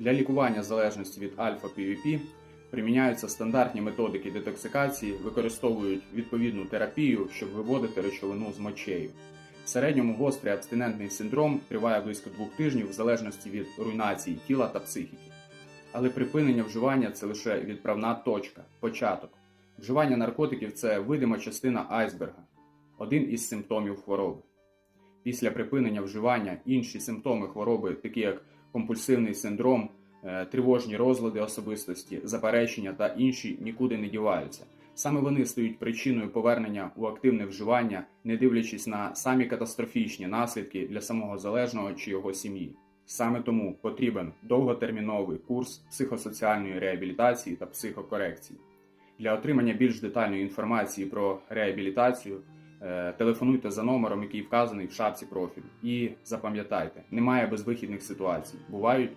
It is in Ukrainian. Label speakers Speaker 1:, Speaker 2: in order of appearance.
Speaker 1: Для лікування залежності від альфа-ПВП приміняються стандартні методики детоксикації, використовують відповідну терапію, щоб виводити речовину з мочею. В середньому гострий абстинентний синдром триває близько двох тижнів в залежності від руйнації тіла та психіки. Але припинення вживання це лише відправна точка, початок. Вживання наркотиків це видима частина айсберга, один із симптомів хвороби. Після припинення вживання інші симптоми хвороби, такі як компульсивний синдром, е, тривожні розлади особистості, заперечення та інші, нікуди не діваються. Саме вони стають причиною повернення у активне вживання, не дивлячись на самі катастрофічні наслідки для самого залежного чи його сім'ї. Саме тому потрібен довготерміновий курс психосоціальної реабілітації та психокорекції. Для отримання більш детальної інформації про реабілітацію телефонуйте за номером, який вказаний в шапці профілю. І запам'ятайте, немає безвихідних ситуацій, бувають